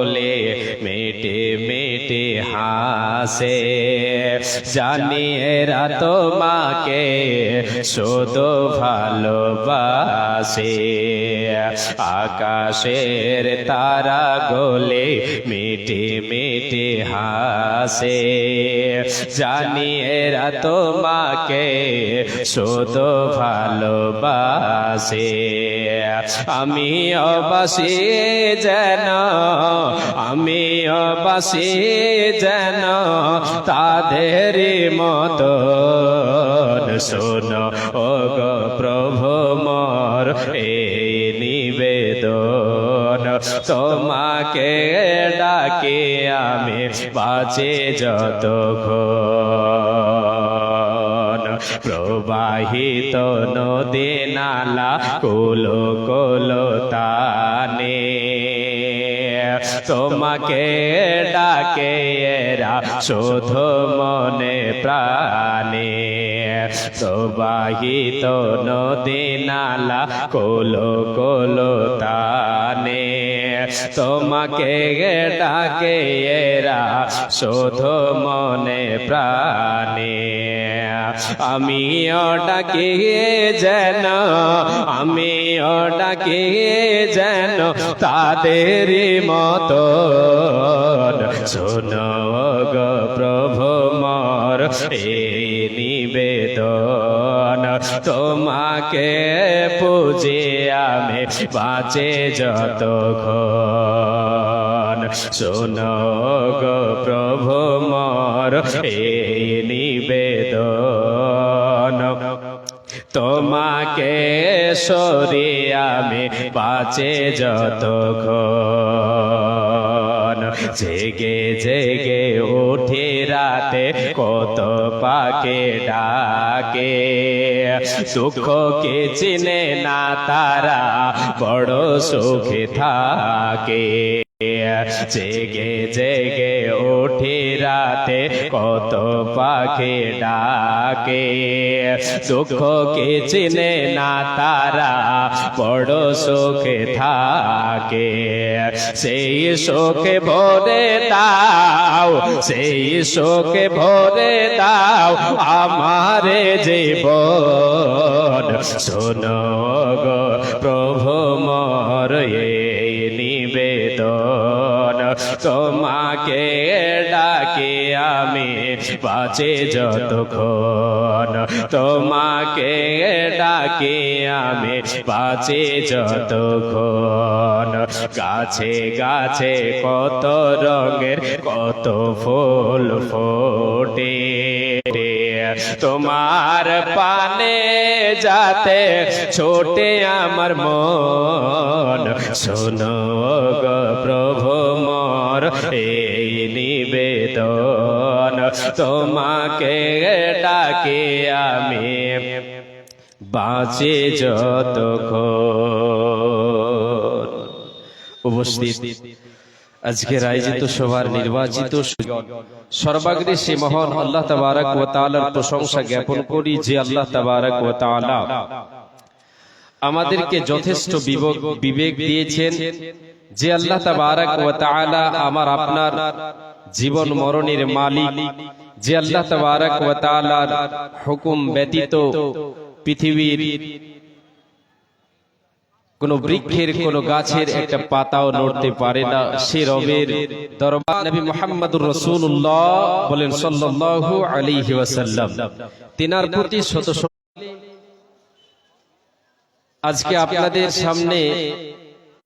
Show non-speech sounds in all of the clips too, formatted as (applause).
বলে মেটে মেটে হাসে। জানি এরা তোমাকে শুধু ভালোবাসে। আকাশের তারা গোলে মেটে মেটে হাসে জানি এরা তোমাকে, শুধু ভালোবাসে। আমি অবাসী যেন, আমি অবাসী যেন তাদের মতো শোনো ও গো তোমাকে ডাকে আমি বাঁচে যত প্রবাহিত নদী নালা কুলো কুলো তানে। তোমাকে ডাকে এরা শুধু মনে প্রাণে। প্রবাহিত নদী নালা কোলো কোলো তানে। তোমাকে ডাকে, এরা শুধু মনে প্রাণে। আমিও ডাকি যেন, আমিও ডাকি যেন তাদের মতো শোনো প্রভু মর এই নিবেদন। তোমাকে পুজে আমি, বাঁচে যত শোনো গো প্রভু মর নিবেদন তোমাকে সরে আমি বাঁচে যত জেগে জেগে উঠে রাতে কত পাকে ডাকে। দুঃখকে চিনে না তারা বড় সুখে থাকে। জেগে জেগে ওঠে রাতে, কত পাখি ডাকে। দুঃখকে চিনে না তারা, বড় সুখে থাকে। সেই শোকে ভরে দাও, সেই শোকে ভরে দাও আমারে জীবন। শোনো গো প্রভু মর এই নিবেদন তোমাকে ডাকে আমি বাঁচে যতক্ষণ। তোমাকে ডাকে আমি বাঁচে যতক্ষণ। গাছে গাছে কত রঙের, কত ফুল ফোটে। তোমার পানে যাতে ছোটে আমার মন। শোনো প্রভু মর এই নিবেদন তোমাকে ডাকে আমি। বাঁচে যতক্ষণ উপস্থিত। আজকের আয়োজিত সভার নির্বাচিত সর্বাগ্রে সে মহান আল্লাহ তাবারক ও তাআলার প্রশংসা জ্ঞাপন করি যে আল্লাহ তাবারক ও তাআলা। আমাদেরকে যথেষ্ট বিবেক বিবেক দিয়েছেন। যে আল্লাহ তাবারক ও তাআলা আমার আপনার জীবন মরণের মালিক, যে আল্লাহ তাবারক ও তাআলার হুকুম ব্যতীত পৃথিবীর কোন বৃক্ষের, কোন গাছের একটা পাতাও নড়তে পারে না। সে রবের দরবার নবী মুহাম্মদুর রাসূলুল্লাহ বলেন সাল্লাল্লাহু আলাইহি ওয়াসাল্লাম। তিনার প্রতি শত আজকে আপনাদের সামনে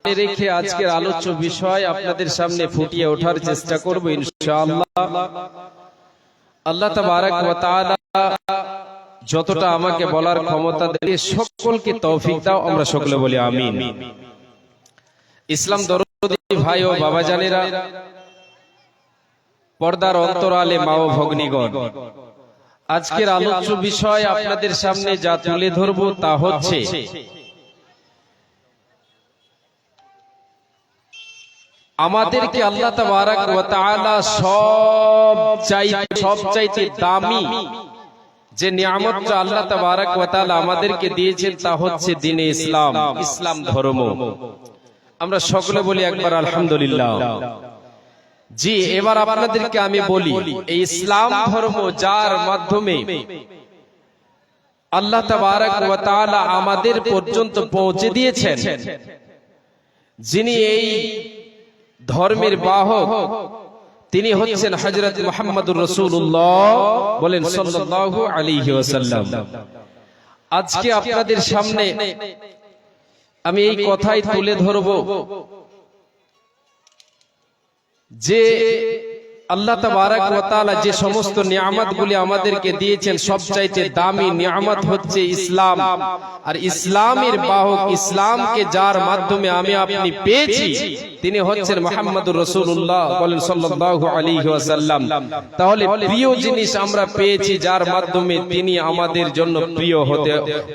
রেখে আজকের আলোচ্য বিষয় আপনাদের সামনে ফুটিয়ে ওঠার চেষ্টা করব ইনশাআল্লাহ। আল্লাহ তাবারক ওয়া তাআলা যতটা আমাকে বলার ক্ষমতা দিয়ে সকলকে তৌফিক দাও, আমরা সকলে বলি আমিন। ইসলাম দরদি ভাই ও বাবা জানেরা, পর্দার অন্তরালে মা ও ভগ্নিগণ, আজকের আলোচ্য বিষয় আপনাদের সামনে যা তুলে ধরবো তা হচ্ছে আমাদেরকে আল্লাহ তাবারাক ওয়া তাআলা সব চাই সব চাইতে দামি। যে নিয়ামতটা আল্লাহ তাবারাক ওয়া তাআলা আমাদেরকে দিয়েছেন তা হচ্ছে দ্বীনে ইসলাম। ইসলাম। ধর্ম। আমরা সকলে বলি একবার আলহামদুলিল্লাহ। জি এবার আপনাদেরকে আমি বলি এই ইসলাম ধর্ম যার মাধ্যমে আল্লাহ তাবারক ওয়া তাআলা আমাদের পর্যন্ত পৌঁছে দিয়েছেন। যিনি এই ধর্মের বাহক তিনি হচ্ছেন হজরত মোহাম্মদুর রসুল্লাহ বলেন সাল্লাল্লাহু আলাইহি ওয়াসাল্লাম। আজকে আপনাদের সামনে আমি এই কথাই তুলে ধরব। যে আল্লাহ তাবারাক ওয়া তাআলা যে সমস্ত নিয়ামতগুলি আমাদেরকে দিয়েছেন সবচাইতে দামি নিয়ামত হচ্ছে ইসলাম। আর ইসলামের বাহক ইসলামকে যার মাধ্যমে আমি আপনি পেয়েছি তিনি হচ্ছেন মুহাম্মদুর রাসূলুল্লাহ বলেন সাল্লাল্লাহু আলাইহি ওয়াসাল্লাম। তাহলে প্রিয় জিনিস আমরা পেয়েছি যার মাধ্যমে তিনি আমাদের জন্য প্রিয় হতে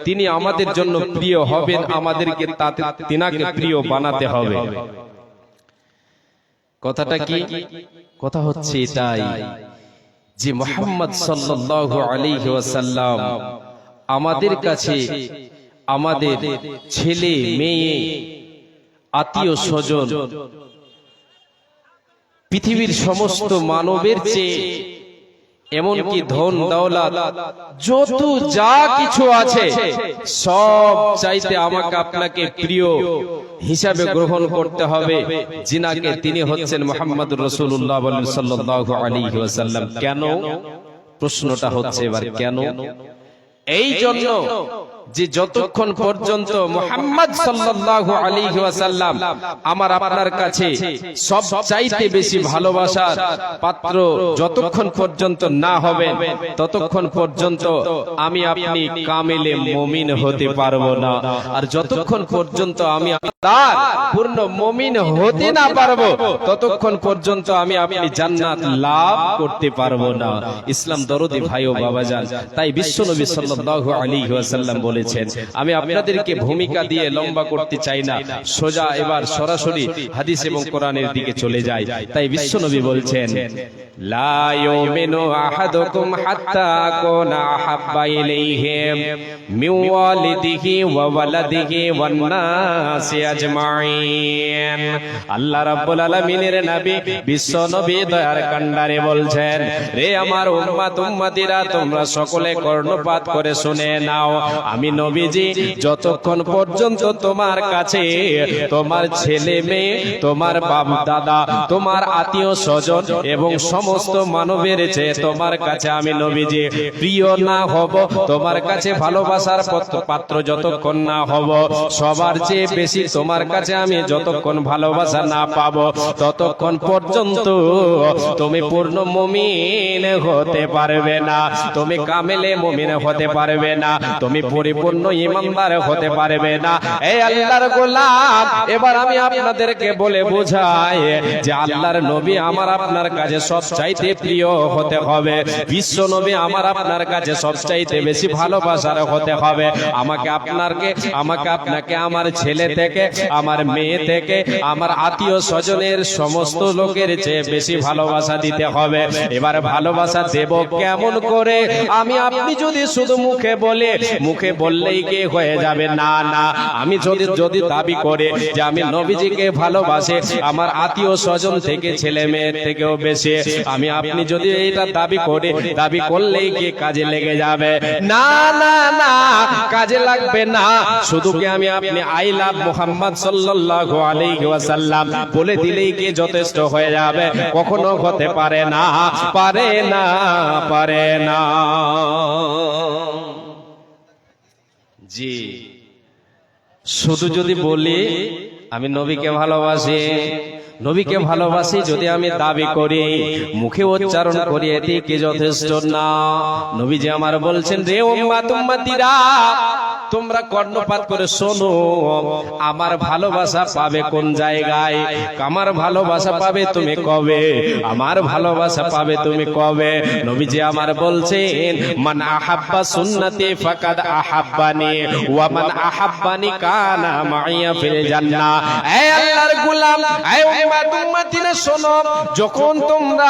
তিনি আমাদের জন্য প্রিয় হবেন আমাদেরকে তাতে তিনাকে প্রিয় বানাতে হবে। কথাটা কি? কথা হচ্ছে এটাই যে মোহাম্মদ সাল্লাল্লাহু আলাইহি ওয়াসাল্লাম আমাদের কাছে আমাদের ছেলে মেয়ে আত্মীয় স্বজন পৃথিবীর সমস্ত মানবের চেয়ে এমনকি ধন দৌলত যত যা কিছু আছে সব চাইতে আমাকে আপনাকে প্রিয় হিসাবে গ্রহণ করতে হবে। জিনাকে তিনি হচ্ছেন মোহাম্মদ রসুল্লাহ আলী ওয়াসাল্লাম। কেন? প্রশ্নটা হচ্ছে এবার কেন? এই জন্য যে যতক্ষণ পর্যন্ত মোহাম্মদ সাল্লাল্লাহু আলাইহি ওয়াসাল্লাম আমার আপনার কাছে সব চাইতে বেশি ভালোবাসার পাত্র যতক্ষণ পর্যন্ত না হবে, ততক্ষণ পর্যন্ত আমি আপনি কামেলে মুমিন হতে পারব না। আর যতক্ষণ পর্যন্ত আমি তার পূর্ণ মুমিন হতে না পারব, ততক্ষণ পর্যন্ত আমি আপনি জান্নাত লাভ করতে পারব না। ইসলাম দরদি ভাই ও বাবাজান তাই বিশ্বনবী সাল্লাল্লাহু আলাইহি ওয়াসাল্লাম বলেছেন। আমি আপনাদেরকে ভূমিকা দিয়ে লম্বা করতে চাই না। সোজা এবার সরাসরি হাদিস এবং কোরআনের দিকে চলে যাই তাই বিশ্বনবী বলছেন লা ইউমিনু আহাদুকুম হাত্তা কুনা আহাব্বা ইলাইহি মিন ওয়ালিদিহি ওয়া ওয়ালাদিহি ওয়ান নাসি আজমাইন। আল্লাহ রাব্বুল আলামিনের নবী বিশ্বনবী দয়ার কান্ডারে বলছেন রে আমার উম্মত উম্মতিরা তোমরা সকলে কর্ণপাত করে শুনে নাও। আমি নবীজি, যতক্ষণ পর্যন্ত তোমার কাছে, তোমার ছেলে মেয়ে, তোমার বাপ দাদা, তোমার আত্মীয় স্বজন এবং সমস্ত মানবের চেয়ে তোমার কাছে আমি নবীজি, প্রিয় না হব, তোমার কাছে ভালোবাসার পত্র- যতক্ষণ না হব, সবার চেয়ে বেশি তোমার কাছে আমি যতক্ষণ ভালোবাসা না পাবো, ততক্ষণ পর্যন্ত তুমি পূর্ণ মমিন হতে পারবে না, তুমি কামেলে মমিন হতে পারবে না, তুমি পরিপূর্ণ ইমানদার হতে পারবে না। এই আল্লাহর গোলাম এবার আমি আপনাদেরকে বলে বোঝাই যে আল্লাহর নবী আমার আপনার কাছে সব চাইতে প্রিয় হতে হবে। বিশ্ব নবী আমার আপনার কাছে সব চাইতে বেশি ভালোবাসার হতে হবে। আমাকে আপনারকে আমাকে আপনাকে আমার ছেলে থেকে আমার মেয়ে থেকে আমার আত্মীয় স্বজনের সমস্ত লোকের চেয়ে বেশি ভালোবাসা দিতে হবে। এবার ভালোবাসা দেব কেমন করে? আমি আপনি যদি শুধু মুখে বলে মুখে বললেই কে হয়ে যাবে? না না। আমি যদি যদি দাবি করে যে আমি নবীজিকে ভালোবাসে, আমার আত্মীয় স্বজন থেকে ছেলে মেয়ের থেকেও বেশি, আমি আপনি যদি এটা দাবি করে, দাবি করলেই কি কাজে লেগে যাবে? না না না, কাজে লাগবে না। শুধু কি আমি আপনি আই লাভ মোহাম্মদ সাল্লাল্লাহু আলাইহি ওয়াসাল্লাম বলে দিলেই কি যথেষ্ট হয়ে যাবে? কখনো হতে পারে না পারে না পারে না। জি। শুধু যদি বলি আমি নবীকে ভালোবাসি। নবীকে ভালোবাসি যদি আমি দাবি করি। মুখে উচ্চারণ করি এটি কি যথেষ্ট না? নবী যে আমার বলছেন রে উম্মাত উম্মাতিরা তোমরা কর্ণপাত করে শোনো। আমার ভালোবাসা পাবে কোন জায়গায়? আমার ভালোবাসা পাবে তুমি কবে? আমার ভালোবাসা পাবে তুমি কবে? নবীজি আমার বলছেন, মান আহাব্বা সুন্নতি ফাকাদ আহাব্বানি, ওয়া মান আহাব্বানি কানা মাইয়া ফিল জান্নাহ। এই আল্লাহর গোলাম এই উম্মত উম্মতিরা শোনো, যখন তোমরা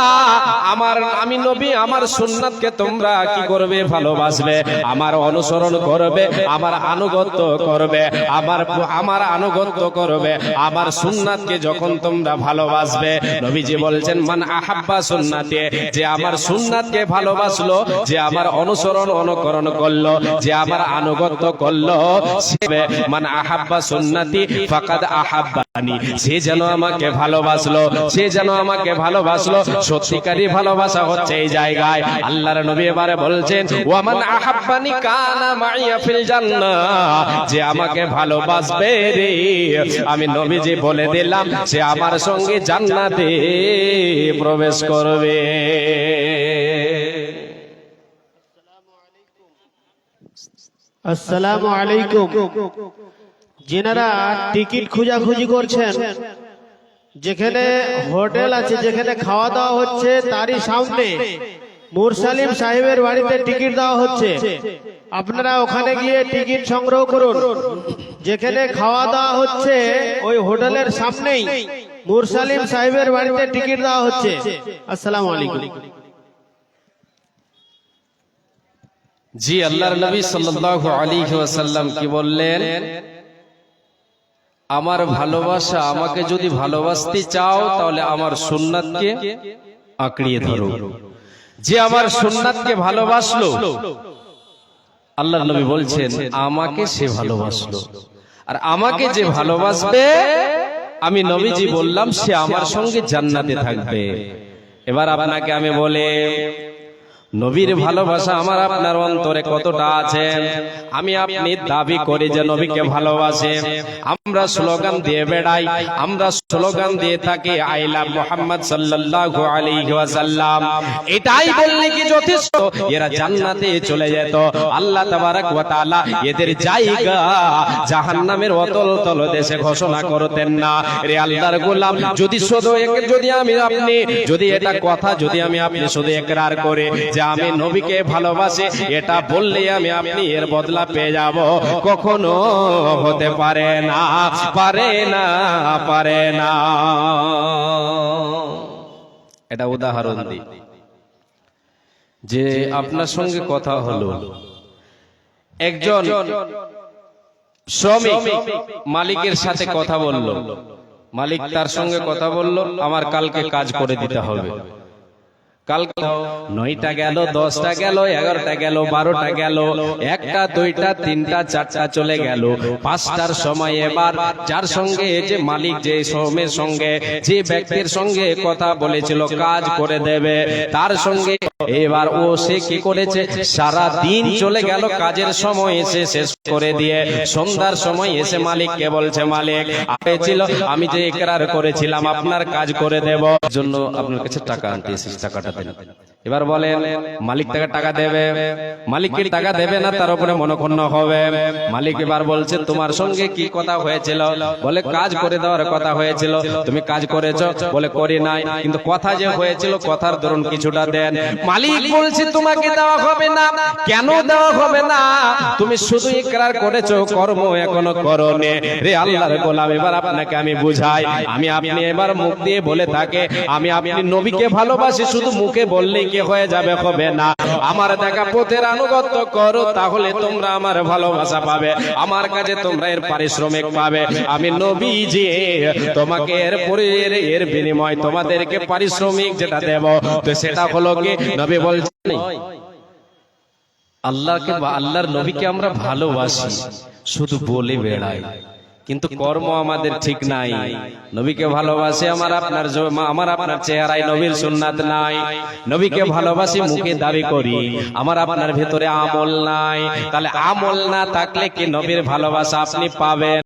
আমার, আমি নবী, আমার সুন্নাতকে তোমরা কি করবে? ভালোবাসবে, আমার অনুসরণ করবে, আমার আমার আনুগত্য করবে, আমার আমার আনুগত্য করবে, আমার সুন্নাতকে যখন তোমরা ভালোবাসবে, নবীজি বলছেন, মান আহাব্বা সুন্নাতে যে আমার সুন্নাতকে ভালোবাসলো, যে আমার অনুসরণ অনুকরণ করল, যে আমার আনুগত্য করল, সে মান আহাব্বা সুন্নাতি ফাকাদ আহাব্বানি সে যেন আমাকে ভালোবাসলো, সে যেন আমাকে ভালোবাসলো সত্যিকারই ভালোবাসা হচ্ছে এই জায়গায়। আল্লাহর নবী এবারে বলছেন ওয়ামান আহাব্বানি কানা মাইয়া ফিল জান্নাহ যে আমাকে ভালোবাসবে রে। আমি নবীজি বলে দিলাম সে আমার সঙ্গে জান্নাতে প্রবেশ করবে। আসসালামু আলাইকুম। যেনারা টিকিট খোঁজাখুঁজি করছেন, যেখানে হোটেল আছে, যেখানে খাওয়া দাওয়া হচ্ছে, তারই সামনে মুরসালিম সাহেবের বাড়িতে টিকিট দেওয়া হচ্ছে। আপনারা ওখানে গিয়ে টিকিট সংগ্রহ করুন। যেখানে খাওয়া দাওয়া হচ্ছে, ওই হোটেলের সামনেই মুরসালিম সাহেবের বাড়িতে টিকিট দেওয়া হচ্ছে। আসসালামু আলাইকুম। জি, আল্লাহর নবী সাল্লাল্লাহু আলাইহি ওয়াসাল্লাম কি বললেন? আমার ভালোবাসা আমাকে যদি ভালোবাসতে চাও, তাহলে আমার সুন্নাতকে আঁকড়িয়ে ধরো। যে আমার সোননাথকে ভালোবাসলো আল্লাহ নবী বলছেন, আমাকে সে ভালোবাসলো। আর আমাকে যে ভালোবাসবে, আমি নবীজি বললাম, সে আমার সঙ্গে জান্নাতে থাকবে। এবার আপনাকে আমি বলে নবীর ভালোবাসা আমার আপনার অন্তরে কতটা আছে? আমি আপনি দাবি করি যে নবীকে ভালোবাসে। আমরা স্লোগান দিয়ে বেড়াই। আমরা স্লোগান দিয়ে থাকি আই লাভ মোহাম্মদ সাল্লাল্লাহু আলাইহি ওয়াসাল্লাম। এটাই বললে কি যথেষ্ট? এরা জান্নাতে চলে যেত। আল্লাহ তাবারক ওয়া তাআলা এদের জায়গা। জাহান্নামের অতল তল দেশে ঘোষণা করতেন না। রে আল্লাহর গোলাম যদি শুধু এক- যদি আমি আপনি যদি এটা কথা যদি আমি আপনি শুধু একরার করে যে আমি নবীকে ভালোবাসি, এটা বললে আমি আপনি এর বদলা পেয়ে যাব। কখনো হতে পারে না পারে না পারে না। এটা উদাহরণ দিই। যে আপনার সঙ্গে কথা হলো, একজন শ্রমিক মালিকের সাথে কথা বলল। মালিক তার সঙ্গে কথা বলল, আমার কালকে কাজ করে দিতে হবে। নয়টা গেল, দশটা গেল, এগারোটা গেল, বারোটা গেল, একটা, দুইটা, তিনটা, চারটা চলে গেল। পাঁচটার সময় এবার যার সঙ্গে যে মালিক, যে সঙ্গে, যে ব্যক্তির সঙ্গে কথা বলেছিল, কাজ করে দেবে, তার সঙ্গে এবার ও সে কি করেছে? সারা দিন চলে গেল, কাজের সময় এসে শেষ করে দিয়ে, সন্ধ্যার সময় এসে মালিককে বলছে, মালিক ছিল, আমি যে একরার করেছিলাম, আপনার কাজ করে দেব। জন্য আপনার কাছে টাকা আনতে দেন (laughs) এবার বলেন, মালিক তাকে টাকা দেবে? মালিককে টাকা দেবে না, তার উপরে মনক্ষুণ্ণ হবে। মালিক এবার বলছে, তোমার সঙ্গে কি কথা হয়েছিল? বলে, কাজ করে দেওয়ার কথা হয়েছিল। তুমি কাজ করেছ? বলে, করি নাই। কিন্তু কথা যে হয়েছিল, কথার ধরুন কিছুটা দেন। মালিক বলছে, তোমাকে দেওয়া হবে না। কেন দেওয়া হবে না? তুমি শুধু ইকরার করেছ, কর্ম এখনও করনে। রে আল্লাহর গোলাম, এবার আপনাকে আমি বুঝাই। আমি আপনি এবার মুখ দিয়ে বলে থাকে, আমি আপনি নবীকে ভালোবাসি, শুধু মুখে বললেই কি হয়ে যাবে, হবে না। আমার দেখা পথের আনুগত্য করো, তাহলে তোমরা আমার ভালোবাসা পাবে। আমার কাছে তোমরা এর পারিশ্রমিক পাবে। আমি নবী যে তোমাকে এর পরে এর বিনিময় তোমাদেরকে পারিশ্রমিক যেটা দেব। তো সেটা হলো কি? নবী বলছেন, আল্লাহকে বা আল্লাহর নবীকে আমরা ভালোবাসি, শুধু বলে বেড়াই। কিন্তু কর্ম আমাদের ঠিক নাই। নবীকে ভালোবাসি আমার আপনার আমার আপনার চেহারায় নবীর সুন্নাত নাই। নবীকে ভালোবাসি মুখে দাবি করি। আমার আপনার ভেতরে আমল নাই। তাহলে আমল না থাকলে কি নবীর ভালোবাসা আপনি পাবেন?